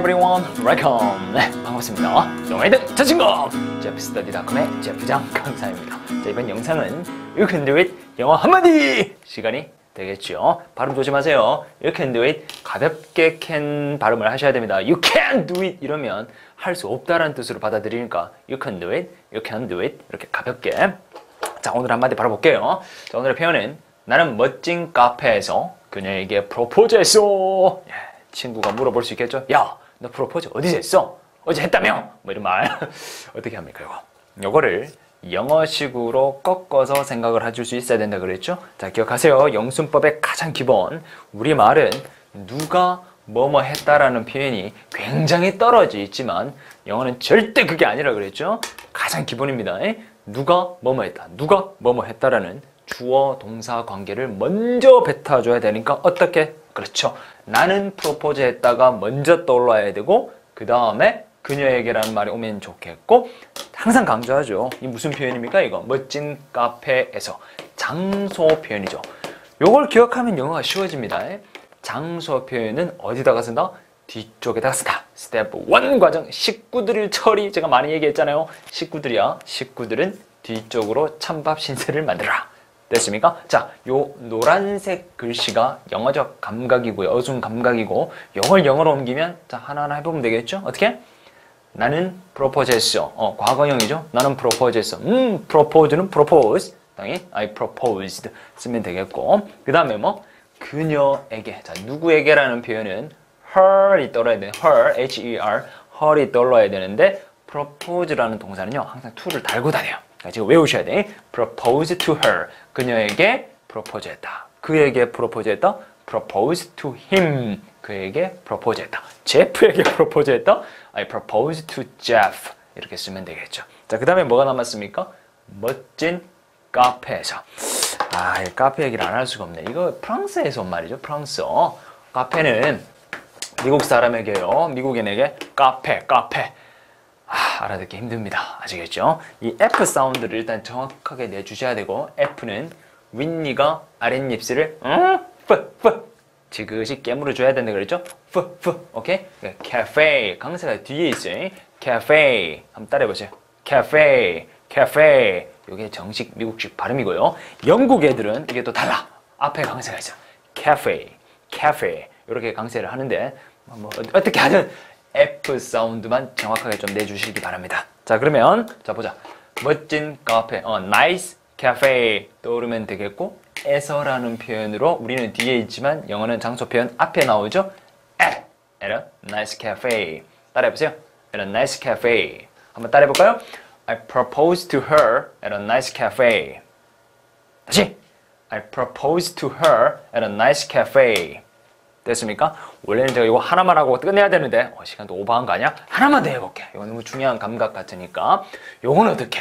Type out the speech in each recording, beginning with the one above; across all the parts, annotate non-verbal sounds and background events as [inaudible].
everyone, welcome. 네, 반갑습니다. 대한 자신감. 제프스터디닷컴의 제프장 강사입니다. 자, 이번 영상은 You can do it 영어 한마디 시간이 되겠죠. 발음 조심하세요. You can do it 가볍게 can 발음을 하셔야 됩니다. You can do it 이러면 할 수 없다라는 뜻으로 받아들이니까 You can do it, You can do it 이렇게 가볍게. 자, 오늘 한마디 바라볼게요. 자, 오늘의 표현은 나는 멋진 카페에서 그녀에게 프로포즈했어. 예, 친구가 물어볼 수 있겠죠. 야, 너 프로포즈 어디서 했어? 어제 했다며? 뭐 이런 말 [laughs] 어떻게 합니까 이거? 요거를 영어식으로 꺾어서 생각을 해줄 수 있어야 된다 그랬죠? 자 기억하세요. 영순법의 가장 기본 우리 말은 누가 뭐뭐 했다라는 표현이 굉장히 떨어져 있지만 영어는 절대 그게 아니라 그랬죠? 가장 기본입니다. 누가 뭐뭐 했다. 누가 뭐뭐 했다라는 주어 동사 관계를 먼저 뱉어줘야 되니까 어떻게? 그렇죠. 나는 프로포즈 했다가 먼저 떠올라야 되고 그 다음에 그녀에게라는 말이 오면 좋겠고 항상 강조하죠. 이 무슨 표현입니까? 이거 멋진 카페에서 장소 표현이죠. 요걸 기억하면 영어가 쉬워집니다. 장소 표현은 어디다가 쓴다? 뒤쪽에다가 쓴다. 스텝 1 과정 식구들을 처리 제가 많이 얘기했잖아요. 식구들이야. 식구들은 뒤쪽으로 찬밥 신세를 만들어라. 됐습니까? 자, 요 노란색 글씨가 영어적 감각이고요. 어순 감각이고 요걸 영어로 옮기면 자, 하나하나 해보면 되겠죠? 어떻게? 나는 프로포즈 했어. 어, 과거형이죠? 나는 프로포즈 했어. 음, 프로포즈는 프로포즈. 당연히 I proposed 쓰면 되겠고. 그 다음에 뭐? 그녀에게. 자, 누구에게라는 표현은 her이 떨어야 돼. her, H-E-R, her이 떨어야 되는데 propose라는 동사는요. 항상 to를 달고 다녀요. 지금 외우셔야 돼. propose to her. 그녀에게 프로포즈했다. 그에게 프로포즈했다. propose to him. 그에게 프로포즈했다. 제프에게 프로포즈했다. I propose to Jeff. 이렇게 쓰면 되겠죠. 자, 그 다음에 뭐가 남았습니까? 멋진 카페에서. 아, 이 카페 얘기를 안 할 수가 없네. 이거 프랑스에서 온 말이죠. 프랑스어. 카페는 미국 사람에게요. 미국인에게 카페, 카페. 아, 알아듣기 힘듭니다. 아시겠죠? 이 F 사운드를 일단 정확하게 내주셔야 되고 F는 윗니가 아랫입술을 음, F, F 지그시 깨물어 줘야 된다 그랬죠? F, F, 오케이? cafe 강세가 뒤에 있어요. cafe 한번 따라해 보세요. cafe, cafe 이게 정식 미국식 발음이고요. 영국 애들은 이게 또 달라. 앞에 강세가 있어. cafe, cafe 이렇게 강세를 하는데 뭐 어떻게 하든 F 사운드만 정확하게 좀 내주시기 바랍니다. 자 그러면 자 보자. 멋진 카페, 어, nice cafe 떠오르면 되겠고 에서라는 표현으로 우리는 뒤에 있지만 영어는 장소 표현 앞에 나오죠. at, at a nice cafe. 따라해보세요. at a nice cafe. 한번 따라해볼까요? I proposed to her at a nice cafe. 다시. I proposed to her at a nice cafe. 됐습니까? 원래는 제가 이거 하나만 하고 끝내야 되는데 어, 시간도 오버한 거 아니야? 하나만 더 해볼게. 이거 너무 중요한 감각 같으니까. 요건 어떻게?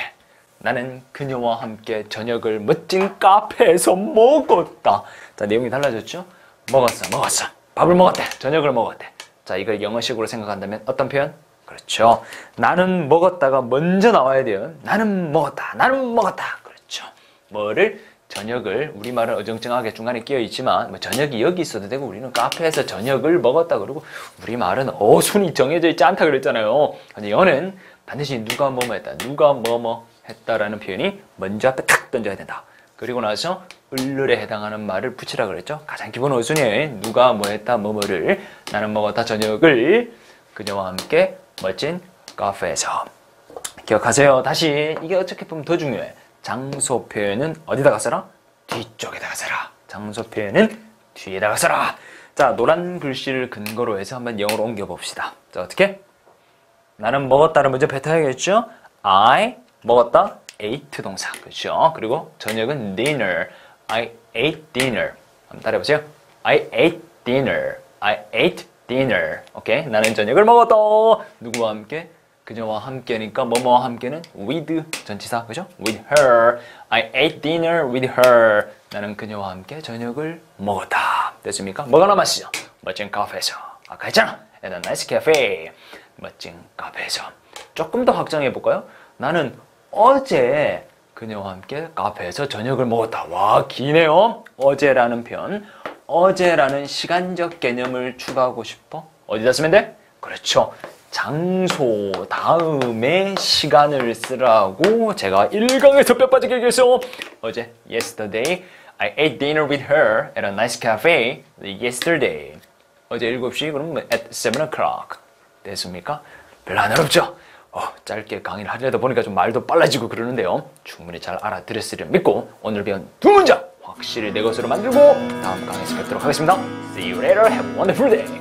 나는 그녀와 함께 저녁을 멋진 카페에서 먹었다. 자, 내용이 달라졌죠? 먹었어, 먹었어. 밥을 먹었대. 저녁을 먹었대. 자, 이걸 영어식으로 생각한다면 어떤 표현? 그렇죠. 나는 먹었다가 먼저 나와야 돼요. 나는 먹었다. 나는 먹었다. 그렇죠. 뭐를 저녁을 우리말은 어정쩡하게 중간에 끼어 있지만 뭐 저녁이 여기 있어도 되고 우리는 카페에서 저녁을 먹었다 그러고 우리말은 어순이 정해져 있지 않다 그랬잖아요. 근데 영어는 반드시 누가 뭐뭐 했다. 누가 뭐뭐 했다라는 표현이 먼저 앞에 탁 던져야 된다. 그리고 나서 을룰에 해당하는 말을 붙이라 그랬죠. 가장 기본 어순이에요. 누가 뭐 했다 뭐뭐를 나는 먹었다 저녁을 그녀와 함께 멋진 카페에서 기억하세요. 다시 이게 어떻게 보면 더 중요해. 장소 표현은 어디다가 써라? 뒤쪽에다가 써라. 장소 표현은 뒤에다가 써라. 자, 노란 글씨를 근거로 해서 한번 영어로 옮겨 봅시다. 자, 어떻게? 나는 먹었다를 먼저 뱉어야겠죠? I 먹었다 ate 동사. 그렇죠? 그리고 저녁은 dinner. I ate dinner. 한번 따라해 보세요. I ate dinner. I ate dinner. 오케이? 나는 저녁을 먹었다. 누구와 함께? 그녀와 함께니까 뭐뭐와 함께는 with 전치사 그죠? with her I ate dinner with her 나는 그녀와 함께 저녁을 먹었다 됐습니까? 뭐가 남았어요? 멋진 카페에서 아까 했잖아 at a nice cafe 멋진 카페에서 조금 더 확장해 볼까요? 나는 어제 그녀와 함께 카페에서 저녁을 먹었다 와 기네요 어제라는 표현 어제라는 시간적 개념을 추가하고 싶어? 어디다 쓰면 돼? 그렇죠. 장소 다음에 시간을 쓰라고 제가 1강에서 뼈 빠지게 얘기했어. 어제 yesterday I ate dinner with her at a nice cafe yesterday. 어제 7시 그럼 at 7 o'clock 됐습니까? 별로 안 어렵죠? 어, 짧게 강의를 하려다 보니까 좀 말도 빨라지고 그러는데요. 충분히 잘 알아들었으리라 믿고 오늘 배운 두 문장 확실히 내 것으로 만들고 다음 강의에서 뵙도록 하겠습니다. See you later. Have a wonderful day.